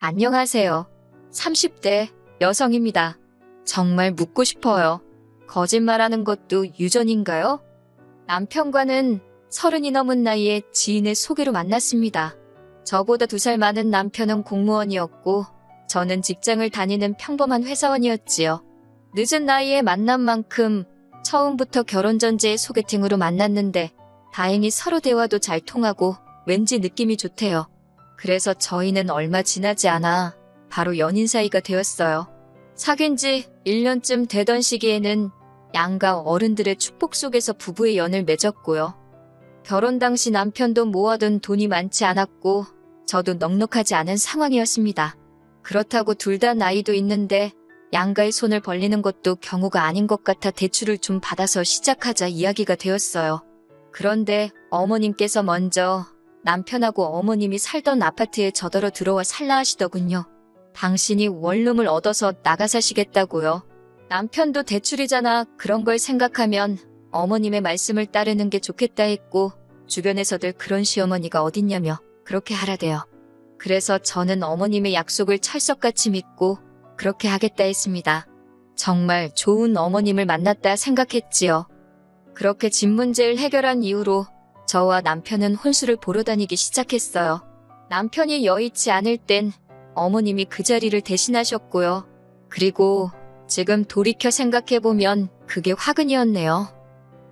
안녕하세요. 30대 여성입니다. 정말 묻고 싶어요. 거짓말하는 것도 유전인가요? 남편과는 서른이 넘은 나이에 지인의 소개로 만났습니다. 저보다 두 살 많은 남편은 공무원이었고 저는 직장을 다니는 평범한 회사원이었지요. 늦은 나이에 만난 만큼 처음부터 결혼 전제의 소개팅으로 만났는데 다행히 서로 대화도 잘 통하고 왠지 느낌이 좋대요. 그래서 저희는 얼마 지나지 않아 바로 연인 사이가 되었어요. 사귄 지 1년쯤 되던 시기에는 양가 어른들의 축복 속에서 부부의 연을 맺었고요. 결혼 당시 남편도 모아둔 돈이 많지 않았고 저도 넉넉하지 않은 상황이었습니다. 그렇다고 둘 다 나이도 있는데 양가의 손을 벌리는 것도 경우가 아닌 것 같아 대출을 좀 받아서 시작하자 이야기가 되었어요. 그런데 어머님께서 먼저 남편하고 어머님이 살던 아파트에 저더러 들어와 살라 하시더군요. 당신이 원룸을 얻어서 나가 사시겠다고요. 남편도 대출이잖아. 그런 걸 생각하면 어머님의 말씀을 따르는 게 좋겠다 했고 주변에서들 그런 시어머니가 어딨냐며 그렇게 하라대요. 그래서 저는 어머님의 약속을 철석같이 믿고 그렇게 하겠다 했습니다. 정말 좋은 어머님을 만났다 생각했지요. 그렇게 집 문제를 해결한 이후로 저와 남편은 혼수를 보러 다니기 시작했어요. 남편이 여의치 않을 땐 어머님이 그 자리를 대신하셨고요. 그리고 지금 돌이켜 생각해보면 그게 화근이었네요.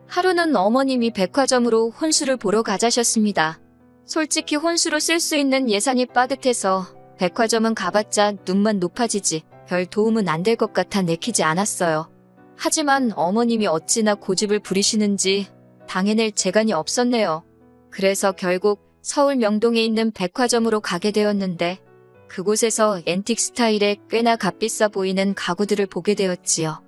하루는 어머님이 백화점으로 혼수를 보러 가자셨습니다. 솔직히 혼수로 쓸 수 있는 예산이 빠듯해서 백화점은 가봤자 눈만 높아지지 별 도움은 안 될 것 같아 내키지 않았어요. 하지만 어머님이 어찌나 고집을 부리시는지 당해낼 재간이 없었네요. 그래서 결국 서울 명동에 있는 백화점으로 가게 되었는데 그곳에서 앤틱 스타일의 꽤나 값비싸 보이는 가구들을 보게 되었지요.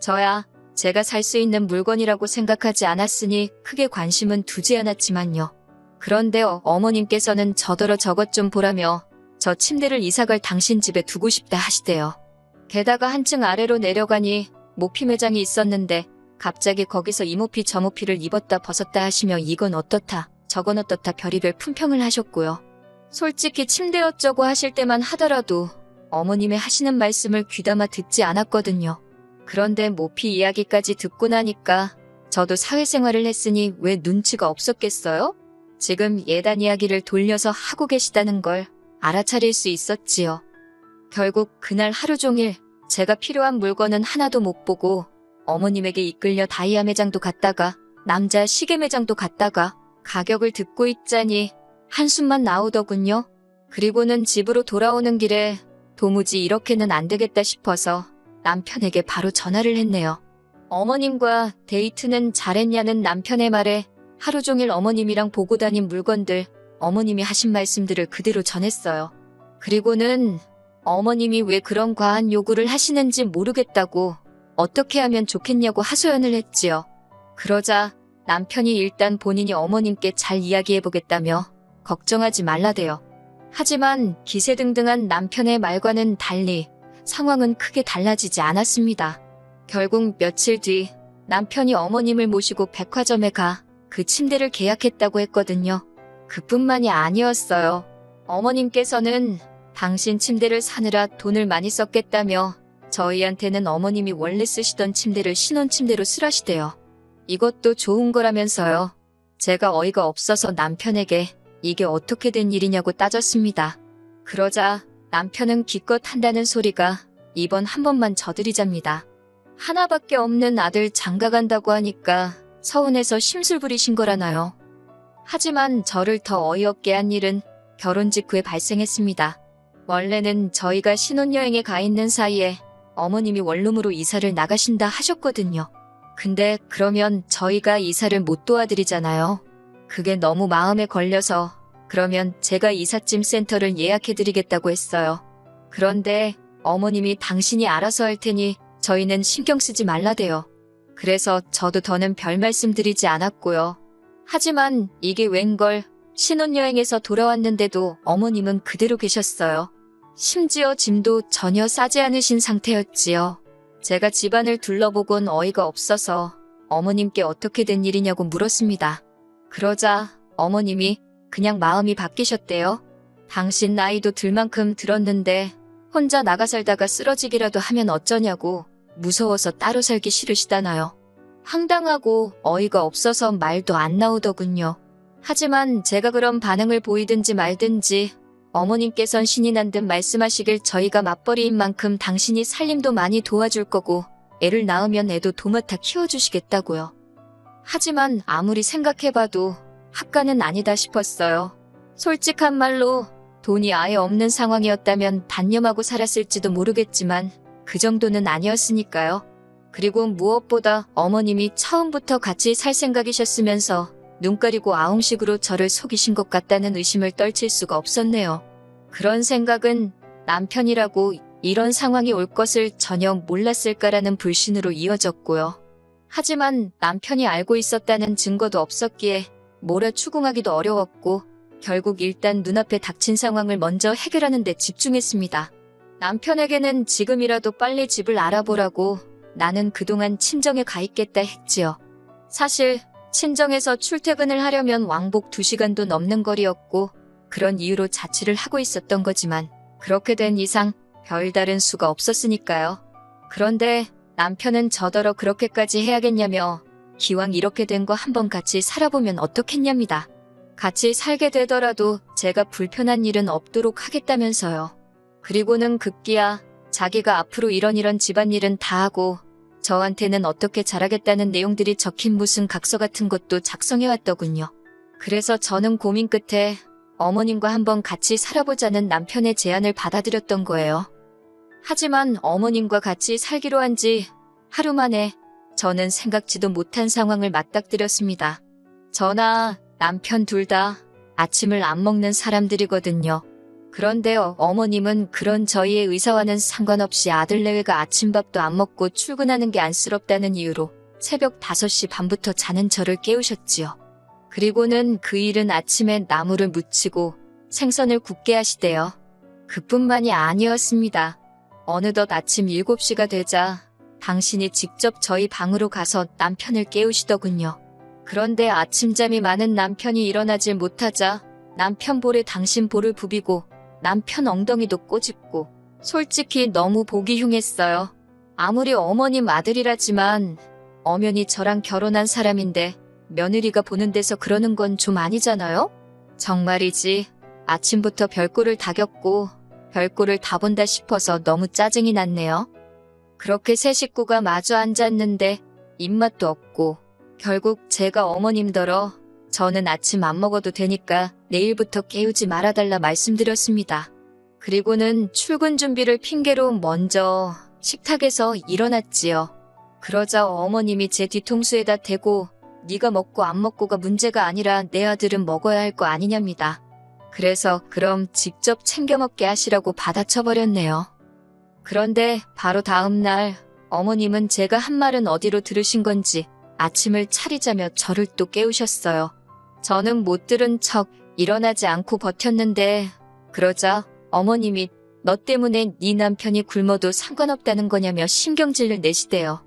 저야 제가 살 수 있는 물건이라고 생각하지 않았으니 크게 관심은 두지 않았지만요. 그런데 어머님께서는 저더러 저것 좀 보라며 저 침대를 이사갈 당신 집에 두고 싶다 하시대요. 게다가 한층 아래로 내려가니 모피 매장이 있었는데 갑자기 거기서 이모피 저모피를 입었다 벗었다 하시며 이건 어떻다 저건 어떻다 별의별 품평을 하셨고요. 솔직히 침대 어쩌고 하실 때만 하더라도 어머님의 하시는 말씀을 귀담아 듣지 않았거든요. 그런데 모피 이야기까지 듣고 나니까 저도 사회생활을 했으니 왜 눈치가 없었겠어요? 지금 예단 이야기를 돌려서 하고 계시다는 걸 알아차릴 수 있었지요. 결국 그날 하루 종일 제가 필요한 물건은 하나도 못 보고 어머님에게 이끌려 다이아 매장도 갔다가 남자 시계 매장도 갔다가 가격을 듣고 있자니 한숨만 나오더군요. 그리고는 집으로 돌아오는 길에 도무지 이렇게는 안 되겠다 싶어서 남편에게 바로 전화를 했네요. 어머님과 데이트는 잘했냐는 남편의 말에 하루 종일 어머님이랑 보고 다닌 물건들, 어머님이 하신 말씀들을 그대로 전했어요. 그리고는 어머님이 왜 그런 과한 요구를 하시는지 모르겠다고 어떻게 하면 좋겠냐고 하소연을 했지요. 그러자 남편이 일단 본인이 어머님께 잘 이야기해보겠다며 걱정하지 말라대요. 하지만 기세등등한 남편의 말과는 달리 상황은 크게 달라지지 않았습니다. 결국 며칠 뒤 남편이 어머님을 모시고 백화점에 가 그 침대를 계약했다고 했거든요. 그뿐만이 아니었어요. 어머님께서는 당신 침대를 사느라 돈을 많이 썼겠다며 저희한테는 어머님이 원래 쓰시던 침대를 신혼 침대로 쓰라시대요. 이것도 좋은 거라면서요. 제가 어이가 없어서 남편에게 이게 어떻게 된 일이냐고 따졌습니다. 그러자 남편은 기껏 한다는 소리가 이번 한 번만 저들이잡니다. 하나밖에 없는 아들 장가간다고 하니까 서운해서 심술 부리신 거라나요. 하지만 저를 더 어이없게 한 일은 결혼 직후에 발생했습니다. 원래는 저희가 신혼여행에 가 있는 사이에 어머님이 원룸으로 이사를 나가신다 하셨거든요. 근데 그러면 저희가 이사를 못 도와드리잖아요. 그게 너무 마음에 걸려서 그러면 제가 이삿짐 센터를 예약해드리겠다고 했어요. 그런데 어머님이 당신이 알아서 할 테니 저희는 신경 쓰지 말라대요. 그래서 저도 더는 별 말씀 드리지 않았고요. 하지만 이게 웬걸 신혼여행에서 돌아왔는데도 어머님은 그대로 계셨어요. 심지어 짐도 전혀 싸지 않으신 상태였지요. 제가 집안을 둘러보곤 어이가 없어서 어머님께 어떻게 된 일이냐고 물었습니다. 그러자 어머님이 그냥 마음이 바뀌셨대요. 당신 나이도 들 만큼 들었는데 혼자 나가 살다가 쓰러지기라도 하면 어쩌냐고 무서워서 따로 살기 싫으시다나요. 황당하고 어이가 없어서 말도 안 나오더군요. 하지만 제가 그런 반응을 보이든지 말든지 어머님께선 신이 난 듯 말씀하시길 저희가 맞벌이인 만큼 당신이 살림도 많이 도와줄 거고 애를 낳으면 애도 도맡아 키워주시겠다고요. 하지만 아무리 생각해봐도 학가는 아니다 싶었어요. 솔직한 말로 돈이 아예 없는 상황이었다면 단념하고 살았을지도 모르겠지만 그 정도는 아니었으니까요. 그리고 무엇보다 어머님이 처음부터 같이 살 생각이셨으면서 눈 가리고 아웅식으로 저를 속이신 것 같다는 의심을 떨칠 수가 없었네요. 그런 생각은 남편이라고 이런 상황이 올 것을 전혀 몰랐을까라는 불신으로 이어졌고요. 하지만 남편이 알고 있었다는 증거도 없었기에 뭐라 추궁하기도 어려웠고 결국 일단 눈앞에 닥친 상황을 먼저 해결하는 데 집중했습니다. 남편에게는 지금이라도 빨리 집을 알아보라고 나는 그동안 친정에 가 있겠다 했지요. 사실 친정에서 출퇴근을 하려면 왕복 2시간도 넘는 거리였고 그런 이유로 자취를 하고 있었던 거지만 그렇게 된 이상 별다른 수가 없었으니까요. 그런데 남편은 저더러 그렇게까지 해야겠냐며 기왕 이렇게 된 거 한번 같이 살아보면 어떻겠냐입니다. 같이 살게 되더라도 제가 불편한 일은 없도록 하겠다면서요. 그리고는 급기야 자기가 앞으로 이런 이런 집안일은 다 하고 저한테는 어떻게 잘하겠다는 내용들이 적힌 무슨 각서 같은 것도 작성해왔더군요. 그래서 저는 고민 끝에 어머님과 한번 같이 살아보자는 남편의 제안을 받아들였던 거예요. 하지만 어머님과 같이 살기로 한 지 하루 만에 저는 생각지도 못한 상황을 맞닥뜨렸습니다. 저나 남편 둘 다 아침을 안 먹는 사람들이거든요. 그런데 어- 어머님은 그런 저희의 의사와는 상관없이 아들 내외가 아침밥도 안 먹고 출근하는 게 안쓰럽다는 이유로 새벽 5시 반부터 자는 저를 깨우셨지요. 그리고는 그 일은 아침에 나무를 묻히고 생선을 굽게 하시대요. 그뿐만이 아니었습니다. 어느덧 아침 7시가 되자 당신이 직접 저희 방으로 가서 남편을 깨우시더군요. 그런데 아침잠이 많은 남편이 일어나질 못하자 남편 볼에 당신 볼을 부비고 남편 엉덩이도 꼬집고 솔직히 너무 보기 흉했어요. 아무리 어머님 아들이라지만 엄연히 저랑 결혼한 사람인데 며느리가 보는 데서 그러는 건 좀 아니잖아요? 정말이지 아침부터 별꼴을 다 겪고 별꼴을 다 본다 싶어서 너무 짜증이 났네요. 그렇게 세 식구가 마주 앉았는데 입맛도 없고 결국 제가 어머님더러 저는 아침 안 먹어도 되니까 내일부터 깨우지 말아달라 말씀드렸습니다. 그리고는 출근 준비를 핑계로 먼저 식탁에서 일어났지요. 그러자 어머님이 제 뒤통수에다 대고 네가 먹고 안 먹고가 문제가 아니라 내 아들은 먹어야 할 거 아니냐입니다. 그래서 그럼 직접 챙겨 먹게 하시라고 받아쳐버렸네요. 그런데 바로 다음 날 어머님은 제가 한 말은 어디로 들으신 건지 아침을 차리자며 저를 또 깨우셨어요. 저는 못 들은 척 일어나지 않고 버텼는데 그러자 어머님이 너 때문에 네 남편이 굶어도 상관없다는 거냐며 신경질을 내시대요.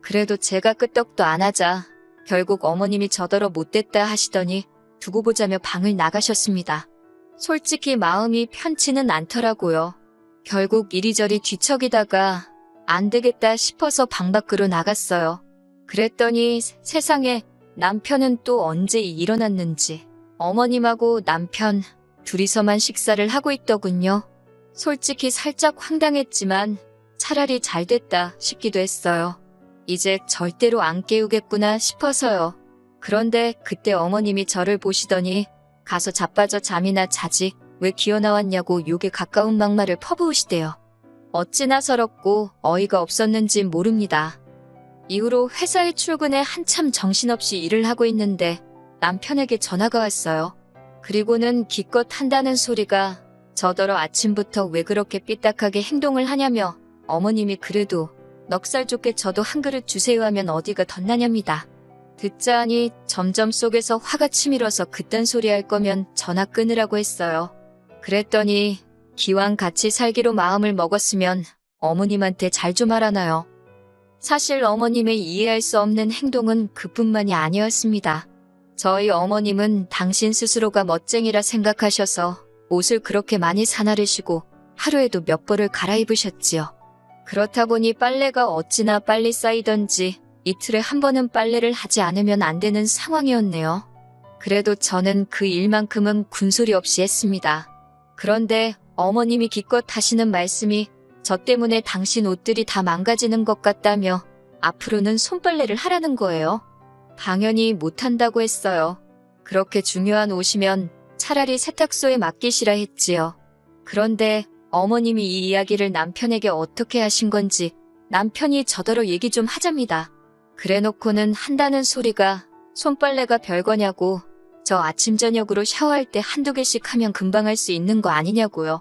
그래도 제가 끄떡도 안 하자 결국 어머님이 저더러 못됐다 하시더니 두고 보자며 방을 나가셨습니다. 솔직히 마음이 편치는 않더라고요. 결국 이리저리 뒤척이다가 안 되겠다 싶어서 방 밖으로 나갔어요. 그랬더니 세상에 남편은 또 언제 일어났는지 어머님하고 남편 둘이서만 식사를 하고 있더군요. 솔직히 살짝 황당했지만 차라리 잘 됐다 싶기도 했어요. 이제 절대로 안 깨우겠구나 싶어서요. 그런데 그때 어머님이 저를 보시더니 가서 자빠져 잠이나 자지 왜 기어 나왔냐고 욕에 가까운 막말을 퍼부으시대요. 어찌나 서럽고 어이가 없었는지 모릅니다. 이후로 회사에 출근해 한참 정신없이 일을 하고 있는데 남편에게 전화가 왔어요. 그리고는 기껏 한다는 소리가 저더러 아침부터 왜 그렇게 삐딱하게 행동을 하냐며 어머님이 그래도 넉살 좋게 저도 한 그릇 주세요 하면 어디가 덧나냐입니다. 듣자 하니 점점 속에서 화가 치밀어서 그딴 소리 할 거면 전화 끊으라고 했어요. 그랬더니 기왕 같이 살기로 마음을 먹었으면 어머님한테 잘 좀 하라나요. 사실 어머님의 이해할 수 없는 행동은 그뿐만이 아니었습니다. 저희 어머님은 당신 스스로가 멋쟁이라 생각하셔서 옷을 그렇게 많이 사나르시고 하루에도 몇 벌을 갈아입으셨지요. 그렇다 보니 빨래가 어찌나 빨리 쌓이던지 이틀에 한 번은 빨래를 하지 않으면 안 되는 상황이었네요. 그래도 저는 그 일만큼은 군소리 없이 했습니다. 그런데 어머님이 기껏 하시는 말씀이 저 때문에 당신 옷들이 다 망가지는 것 같다며 앞으로는 손빨래를 하라는 거예요. 당연히 못한다고 했어요. 그렇게 중요한 옷이면 차라리 세탁소에 맡기시라 했지요. 그런데 어머님이 이 이야기를 남편에게 어떻게 하신 건지 남편이 저더러 얘기 좀 하잡니다. 그래 놓고는 한다는 소리가 손빨래가 별거냐고 저 아침 저녁으로 샤워할 때 한두 개씩 하면 금방 할 수 있는 거 아니냐고요.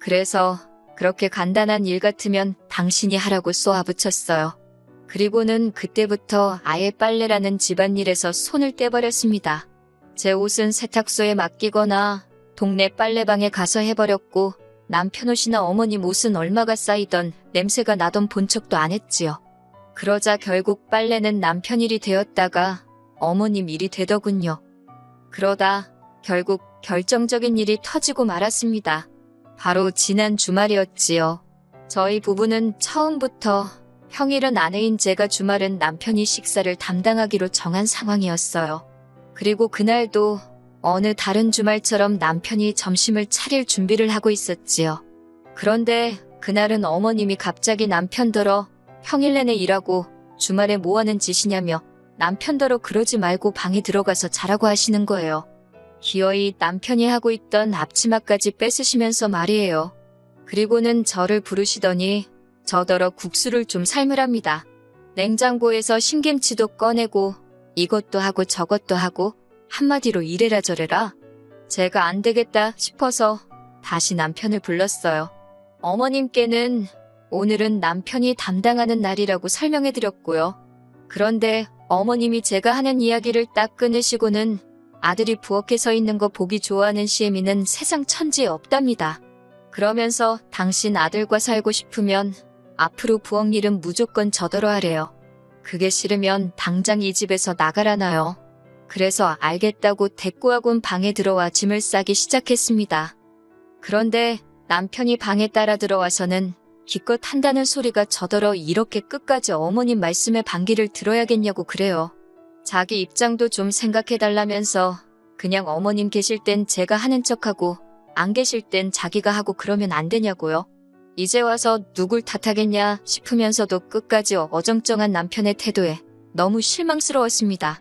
그래서 그렇게 간단한 일 같으면 당신이 하라고 쏘아붙였어요. 그리고는 그때부터 아예 빨래라는 집안일에서 손을 떼버렸습니다. 제 옷은 세탁소에 맡기거나 동네 빨래방에 가서 해버렸고 남편 옷이나 어머님 옷은 얼마가 쌓이던 냄새가 나던 본 척도 안 했지요. 그러자 결국 빨래는 남편 일이 되었다가 어머님 일이 되더군요. 그러다 결국 결정적인 일이 터지고 말았습니다. 바로 지난 주말이었지요. 저희 부부는 처음부터 평일은 아내인 제가 주말은 남편이 식사를 담당하기로 정한 상황이었어요. 그리고 그날도 어느 다른 주말처럼 남편이 점심을 차릴 준비를 하고 있었지요. 그런데 그날은 어머님이 갑자기 남편더러 평일 내내 일하고 주말에 뭐 하는 짓이냐며 남편더러 그러지 말고 방에 들어가서 자라고 하시는 거예요. 기어이 남편이 하고 있던 앞치마까지 뺏으시면서 말이에요. 그리고는 저를 부르시더니 저더러 국수를 좀 삶으랍니다. 냉장고에서 신김치도 꺼내고 이것도 하고 저것도 하고 한마디로 이래라 저래라. 제가 안 되겠다 싶어서 다시 남편을 불렀어요. 어머님께는 오늘은 남편이 담당하는 날이라고 설명해 드렸고요. 그런데 어머님이 제가 하는 이야기를 딱 끊으시고는 아들이 부엌에 서 있는 거 보기 좋아하는 시애미는 세상 천지에 없답니다. 그러면서 당신 아들과 살고 싶으면 앞으로 부엌 일은 무조건 저더러 하래요. 그게 싫으면 당장 이 집에서 나가라나요. 그래서 알겠다고 대꾸하곤 방에 들어와 짐을 싸기 시작했습니다. 그런데 남편이 방에 따라 들어와서는 기껏 한다는 소리가 저더러 이렇게 끝까지 어머님 말씀에 반기를 들어야겠냐고 그래요. 자기 입장도 좀 생각해달라면서 그냥 어머님 계실 땐 제가 하는 척하고 안 계실 땐 자기가 하고 그러면 안 되냐고요. 이제 와서 누굴 탓하겠냐 싶으면서도 끝까지 어정쩡한 남편의 태도에 너무 실망스러웠습니다.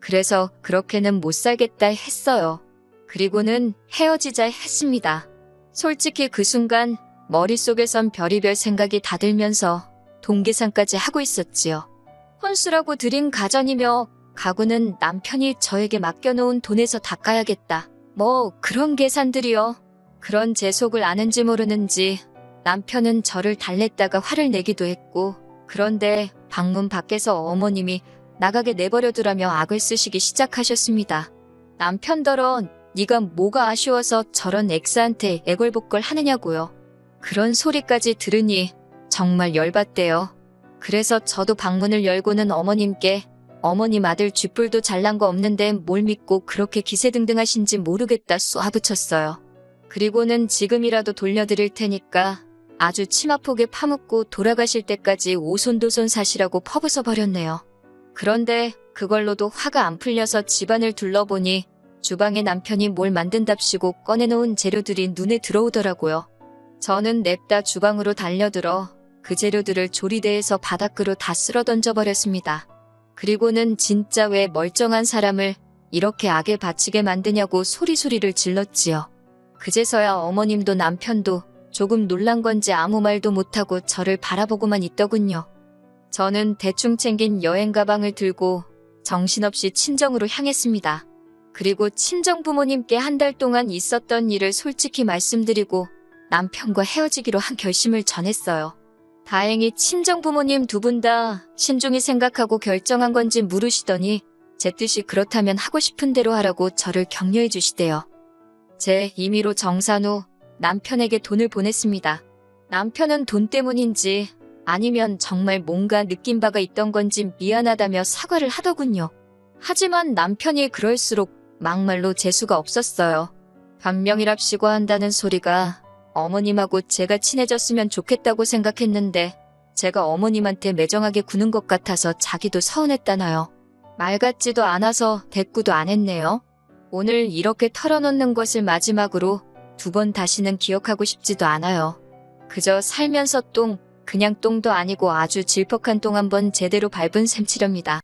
그래서 그렇게는 못 살겠다 했어요. 그리고는 헤어지자 했습니다. 솔직히 그 순간 머릿속에선 별의별 생각이 다 들면서 동계산까지 하고 있었지요. 혼수라고 들인 가전이며 가구는 남편이 저에게 맡겨놓은 돈에서 닦아야겠다. 뭐 그런 계산들이요. 그런 제 속을 아는지 모르는지 남편은 저를 달랬다가 화를 내기도 했고 그런데 방문 밖에서 어머님이 나가게 내버려두라며 악을 쓰시기 시작하셨습니다. 남편더러 네가 뭐가 아쉬워서 저런 엑스한테 애걸복걸 하느냐고요. 그런 소리까지 들으니 정말 열받대요. 그래서 저도 방문을 열고는 어머님께 어머님 아들 쥐뿔도 잘난 거 없는데 뭘 믿고 그렇게 기세등등하신지 모르겠다 쏘아붙였어요. 그리고는 지금이라도 돌려드릴 테니까 아주 치마폭에 파묻고 돌아가실 때까지 오손도손 사시라고 퍼부숴 버렸네요. 그런데 그걸로도 화가 안 풀려서 집안을 둘러보니 주방에 남편이 뭘 만든답시고 꺼내놓은 재료들이 눈에 들어오더라고요. 저는 냅다 주방으로 달려들어 그 재료들을 조리대에서 바닥으로 다 쓸어 던져버렸습니다. 그리고는 진짜 왜 멀쩡한 사람을 이렇게 악에 바치게 만드냐고 소리소리를 질렀지요. 그제서야 어머님도 남편도 조금 놀란 건지 아무 말도 못하고 저를 바라보고만 있더군요. 저는 대충 챙긴 여행 가방을 들고 정신없이 친정으로 향했습니다. 그리고 친정 부모님께 한 달 동안 있었던 일을 솔직히 말씀드리고 남편과 헤어지기로 한 결심을 전했어요. 다행히 친정 부모님 두 분 다 신중히 생각하고 결정한 건지 물으시더니 제 뜻이 그렇다면 하고 싶은 대로 하라고 저를 격려해 주시대요. 제 임의로 정산 후 남편에게 돈을 보냈습니다. 남편은 돈 때문인지 아니면 정말 뭔가 느낀 바가 있던 건지 미안하다며 사과를 하더군요. 하지만 남편이 그럴수록 막말로 재수가 없었어요. 변명이랍시고 한다는 소리가 어머님하고 제가 친해졌으면 좋겠다고 생각했는데 제가 어머님한테 매정하게 구는 것 같아서 자기도 서운했다나요. 말 같지도 않아서 대꾸도 안 했네요. 오늘 이렇게 털어놓는 것을 마지막으로 두 번 다시는 기억하고 싶지도 않아요. 그저 살면서 똥, 그냥 똥도 아니고 아주 질퍽한 똥 한번 제대로 밟은 셈치렵니다.